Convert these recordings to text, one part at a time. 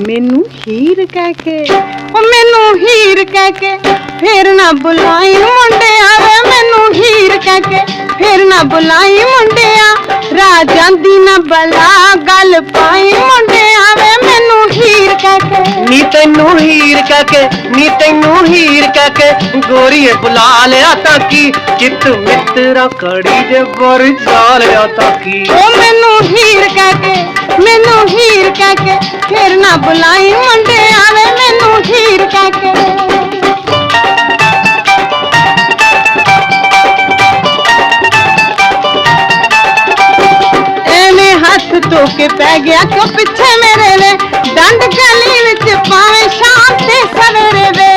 ਮੈਨੂੰ ਹੀਰ ਕਹਿ ਕੇ। ਉਹ ਮੈਨੂੰ ਹੀਰ ਕਹਿ ਕੇ ਫੇਰ ਨਾ ਬੁਲਾਈ ਮੁੰਡਿਆ ਵੇ। ਮੈਨੂੰ ਹੀਰ ਕਹਿ ਕੇ ਫੇਰ ਨਾ ਬੁਲਾਈ ਮੁੰਡਿਆ। ਰਾਜਾਂ ਦੀ ਨਾ ਬਲਾ ਗੱਲ ਪਾਈ ਮੁੰਡਿਆ ਵੇ। ਮੈਨੂੰ ਹੀਰ ਕਹਿ ਕੇ। ਨੀ ਤੈਨੂੰ ਹੀਰ ਕਹਿ ਕੇ ਨੀ ਤੈਨੂੰ ਹੀਰ ਕਹਿ ਕੇ ਗੋਰੀਏ ਬੁਲਾ ਲਿਆ ਤਾਂ ਕੀ? ਚਿੱਤ ਮਿੱਤਰਾ ਕੜੀ ਦੇ ਵਰ ਜਾ ਲਿਆ ਤਾਂ ਕੀ? ਉਹ ਮੈਨੂੰ ਹੀਰ ਕਹਿ ਕਹਿ ਕੇ, ਫੇਰ ਨਾ ਬੁਲਾਈ ਮੁੰਡੇ ਵੇ ਮੈਨੂੰ ਹੀਰ ਕਹਿ ਕੇ। ਐਵੇਂ ਹੱਥ ਧੋ ਕੇ ਪੈ ਗਿਆ ਕਿਉਂ ਪਿੱਛੇ ਮੇਰੇ ਵੇ? ਡੰਡ ਗਲੀ ਵਿੱਚ ਪਾਵੇਂ ਸ਼ਾਮ ਤੇ ਸਵੇਰੇ ਵੇ।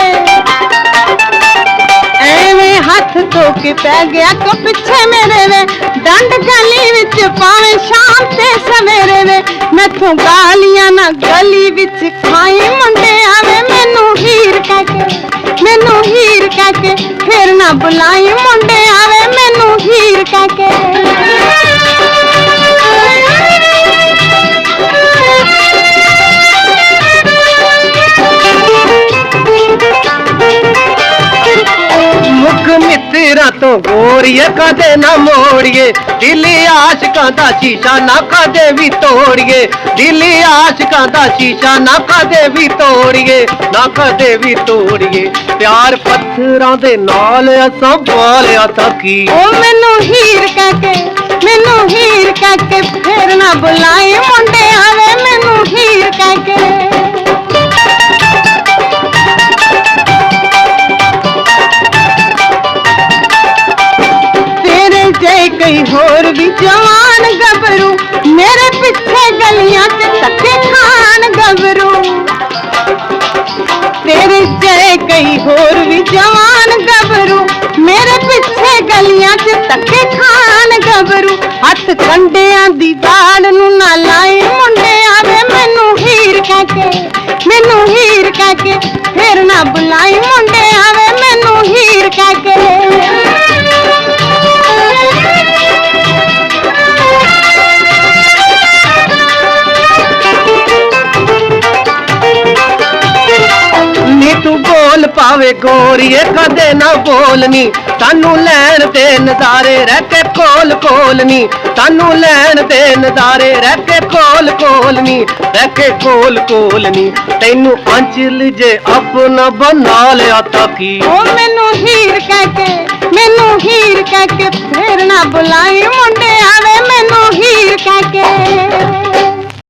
ਐਵੇਂ ਹੱਥ ਧੋ ਕੇ ਪੈ ਗਿਆ ਕਿਉਂ ਪਿੱਛੇ ਮੇਰੇ ਵੇ? ਡੰਡ ਗਲੀ ਵਿੱਚ ਪਾਵੇਂ ਮੈਥੋਂ ਗਾਲੀਆਂ ਨਾ ਗਲੀ ਵਿੱਚ ਖਾਈ ਮੁੰਡੇ ਆਵੇ, ਮੈਨੂੰ ਹੀਰ ਕਹਿ ਕੇ, ਮੈਨੂੰ ਹੀਰ ਕਹਿ ਕੇ, ਫੇਰ ਨਾ ਬੁਲਾਈ ਮੁੰਡੇ ਮਿੱਤਰਾਂ ਤੋਂ ਗੋਰੀਏ ਕਦੇ ਨਾ ਮੋੜੀਏ? ਦਿੱਲੀ ਆਸ਼ਕਾਂ ਦਾ ਸ਼ੀਸ਼ਾ ਨਾ ਕਦੇ ਵੀ ਤੋੜੀਏ? ਦਿੱਲੀ ਆਸ਼ਕਾਂ ਦਾ ਸ਼ੀਸ਼ਾ ਨਾ ਕਦੇ ਵੀ ਤੋੜੀਏ? ਨਾ ਕਦੇ ਵੀ ਤੋੜੀਏ? ਪਿਆਰ ਪੱਥਰਾਂ ਦੇ ਨਾਲ ਅਸਾਂ ਬਾਲਿਆ ਤਾਂ ਕੀ? ਉਹ ਮੈਨੂੰ ਹੀਰ ਕਹਿ ਕੇ, ਮੈਨੂੰ ਹੀਰ ਕਹਿ ਕੇ ਫੇਰ ਨਾ ਬੁਲਾਏ ਮੁੰਡੇ ਹੋਰ ਵੀ ਜਵਾਨ ਗੱਭਰੂ, ਮੇਰੇ ਪਿੱਛੇ ਗਲੀਆਂ 'ਚ ਧੱਕੇ ਖਾਣ ਗੱਭਰੂ। ਤੇਰੇ ਜੇ ਕਈ ਹੋਰ ਵੀ ਜਵਾਨ ਗੱਭਰੂ, ਮੇਰੇ ਪਿੱਛੇ ਗਲੀਆਂ 'ਚ ਧੱਕੇ ਖਾਣ ਗੱਭਰੂ। ਹੱਥ ਕੰਡਿਆਂ ਦੀ ਬਾੜ ਨੂੰ ਨਾ ਲਾਈ ਮੁੰਡੇ ਆਵੇ ਮੈਨੂੰ ਹੀਰ ਕਹਿ ਕੇ, ਮੈਨੂੰ ਹੀਰ ਕਹਿ ਕੇ, ਫੇਰ ਨਾ ਬੁਲਾਈ ਮੁੰਡੇ ਆਵੇ ਮੈਨੂੰ ਹੀਰ ਕਹਿ ਕੇ। ਬੋਲ ਪਾਵੇ ਗੋਰੀਏ, ਕਦੇ ਨਾ ਬੋਲਨੀ ਤਾਨੂੰ ਲੈਣ ਤੇ ਨਜ਼ਾਰੇ ਰਹਿ ਕੇ ਕੋਲ ਕੋਲਨੀ ਤਾਨੂੰ ਲੈਣ ਤੇ ਨਜ਼ਾਰੇ ਰਹਿ ਕੇ ਕੋਲ ਕੋਲਨੀ ਰਹਿ ਕੇ ਕੋਲ ਕੋਲਨੀ ਤੈਨੂੰ ਅੰਚਲ ਜੇ ਆਪਣਾ ਬਣਾ ਲਿਆ ਤਾਂ ਕੀ? ਓ ਮੈਨੂੰ ਹੀਰ ਕਹਿ ਕੇ, ਮੈਨੂੰ ਹੀਰ ਕਹਿ ਕੇ ਫੇਰ ਨਾ ਬੁਲਾਈ ਮੁੰਡੇ ਆਵੇ ਮੈਨੂੰ ਹੀਰ ਕਹਿ ਕੇ।